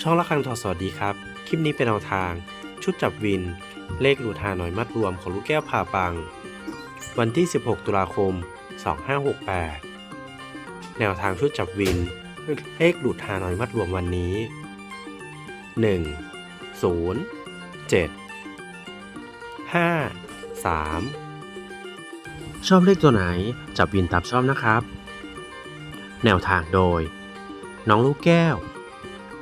ช่องละครังทอสวัสดีครับ คลิปนี้เป็นแนวทาง ชุดจับวิน เลขหลุดหาหน่อยมัดรวมของลูกแก้วผ่าปัง วันที่ 16 ตุลาคม 2568 แนวทางชุดจับวิน เลขหลุดหาหน่อยมัดรวมวันนี้ 1 0 7 5 3 ชอบเลขตัวไหนจับวินตามชอบนะครับ แนวทางโดย น้องลูกแก้ว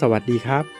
สวัสดีครับ